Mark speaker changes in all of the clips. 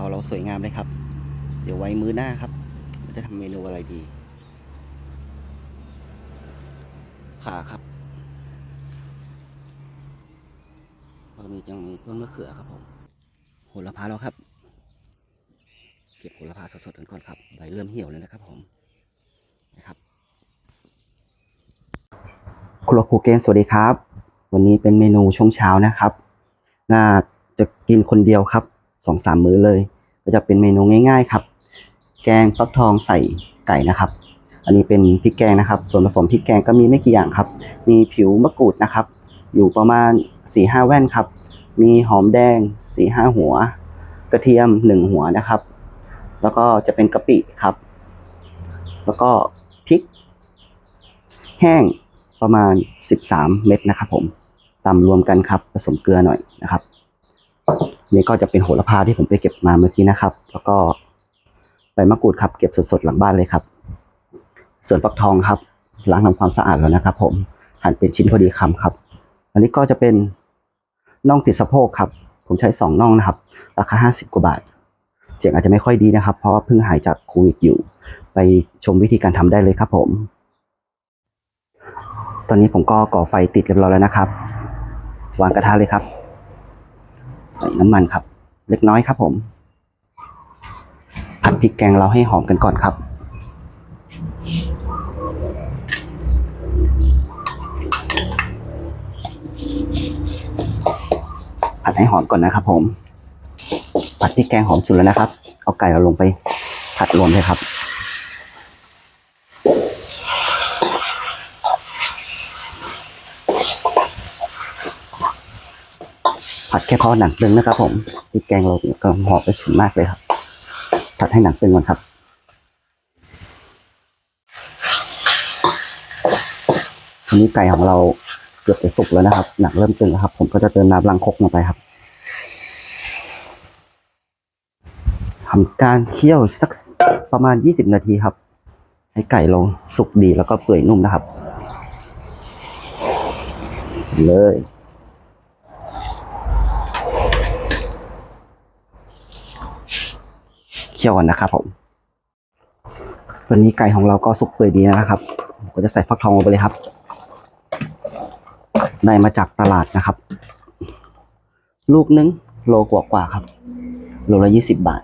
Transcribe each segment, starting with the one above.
Speaker 1: าเราสวยงามเลยครับ เดี๋ยวไว้มื้อหน้าครับเราจะทำเมนูอะไรดี ขาครับแล้วก็มียังมีต้นมะเขือครับผมโหระพาแล้วครับ เก็บโหระพาสดๆกันก่อนครับใบเริ่มเหี่ยวเลยนะครับผมนะครับครัวครูเกนสวัสดีครับ วันนี้เป็นเมนูช่วงเช้านะครับ น่าจะกินคนเดียวครับสองสามมื้อเลย ก็จะเป็นเมนูง่ายๆครับ แกงฟักทองใส่ไก่นะครับ อันนี้เป็นพริกแกงนะครับ ส่วนผสมพริกแกงก็มีไม่กี่อย่างครับ มีผิวมะกรูดนะครับ อยู่ประมาณ4ี่ห้าแว่นครับ มีหอมแดง4ี่ห้าหัว กระเทียมหนึ่งหัวนะครับ แล้วก็จะเป็นกะปิครับ แล้วก็พริก แห้งประมาณ 13 เม็ดนะครับผมตำรวมกันครับผสมเกลือหน่อยนะครับ นี่ก็จะเป็นโหระพาที่ผมไปเก็บมาเมื่อกี้นะครับ แล้วก็ใบมะกรูดครับ เก็บสดๆหลังบ้านเลยครับ ส่วนฟักทองครับล้างทำความสะอาดแล้วนะครับ ผมหั่นเป็นชิ้นพอดีคำครับ อันนี้ก็จะเป็นน่องติดสะโพกครับ ผมใช้สองน่องนะครับ ราคา 50 กว่าบาท เสียงอาจจะไม่ค่อยดีนะครับ เพราะเพิ่งหายจากโควิดอยู่ ไปชมวิธีการทำได้เลยครับผม ตอนนี้ผมก็ก่อไฟติดเรียบร้อยแล้วนะครับ วางกระทะเลยครับ ใส่น้ำมันครับ เล็กน้อยครับผม ผัดพริกแกงเราให้หอมกันก่อนครับ ผัดให้หอมก่อนนะครับผม ผัดพริกแกงหอมสุดแล้วนะครับ เอาไก่เราลงไปผัดรวมเลยครับ ผัดแค่พอหนังตึงนะครับ ผมพริกแกงเราก็หอมไปฉุนมากเลยครับผัดให้หนังตึงก่อนครับทีนี้ไก่ของเราเกือบจะสุกแล้วนะครับ หนังเริ่มตึงแล้วครับ ผมก็จะเติมน้ำล้างคกลงไปครับทำการเคี่ยวสักประมาณ 20 นาทีครับ ให้ไก่ลงสุกดีแล้วก็เปื่อยนุ่มนะครับ เลย เคี่ยวก่อนนะครับผมตัวนี้ไก่ของเราก็สุกเปื่อยดีนะครับ ก็จะใส่ฟักทองลงไปเลยครับ ได้มาจากตลาดนะครับ ลูกนึงโลกว่ากว่าครับ โลละยี่สิบบาท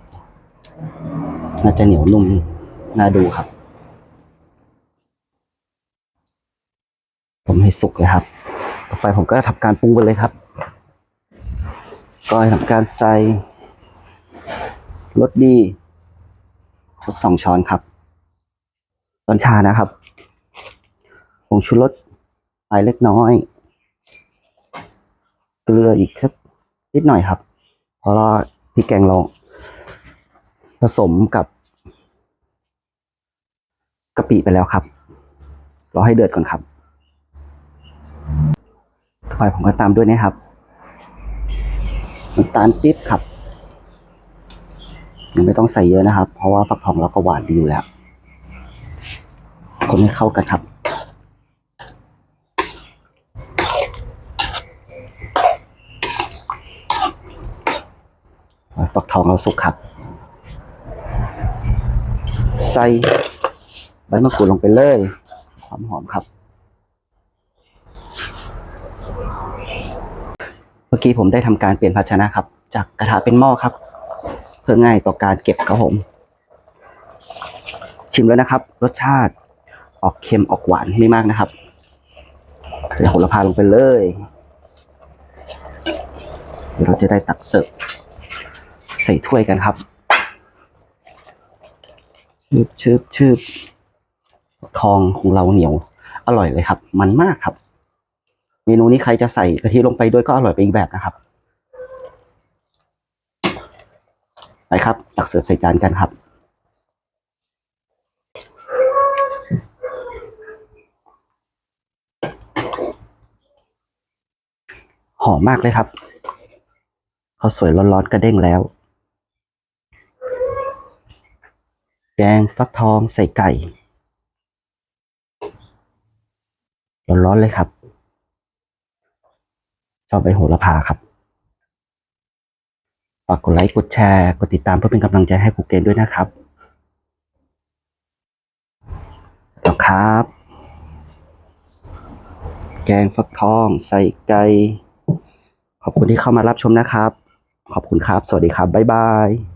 Speaker 1: น่าจะเหนียวนุ่มน่าดูครับ ผมให้สุกเลยครับ ต่อไปผมก็ทำการปรุงไปเลยครับ ก็ทำการใส่รสดี สักสองช้อนครับต้นชานะครับผงชูรสไปเล็กน้อย เกลืออีกสักนิดหน่อยครับ เพราะว่าพริกแกงเราผสมกับกะปิไปแล้วครับ รอให้เดือดก่อนครับต่อไปผมก็ตามด้วยนะครับน้ำตาลปี๊บครับ ยังไม่ต้องใส่เยอะนะครับ เพราะว่าฟักทองเราก็หวานดีอยู่แล้ว คนให้เข้ากันครับ ฟักทองเราสุกครับ ใส่ใบมะกรูดลงไปเลยหอมหอมๆครับ เมื่อกี้ผมได้ทำการเปลี่ยนภาชนะครับ จากกระทะเป็นหม้อครับ พื่อง่ายต่อการเก็บครับผม ชิมแล้วนะครับ รสชาติออกเค็มออกหวานไม่มากนะครับ ใส่โหระพาลงไปเลยเดี๋ยวเราจะได้ตักเสิร์ฟใส่ถ้วยกันครับชืบชืบชืบทองของเราเหนียว อร่อยเลยครับ มันมากครับ เมนูนี้ใครจะใส่กะทิลงไปด้วยก็อร่อยไปอีกแบบนะครับ ไปครับตักเสิร์ฟใส่จานกันครับ หอมมากเลยครับข้าวสวยร้อนๆกระเด้งแล้ว แกงฟักทองใส่ไก่ร้อนๆเลยครับ ชอบใบโหระพาครับ ฝากกดไลค์กดแชร์ กดติดตามเพื่อเป็นกำลังใจให้ครูเกณฑ์ด้วยนะครับต่อครับ แกงฟักทอง ใส่ไก่ขอบคุณที่เข้ามารับชมนะครับ ขอบคุณครับ สวัสดีครับ บ๊ายบาย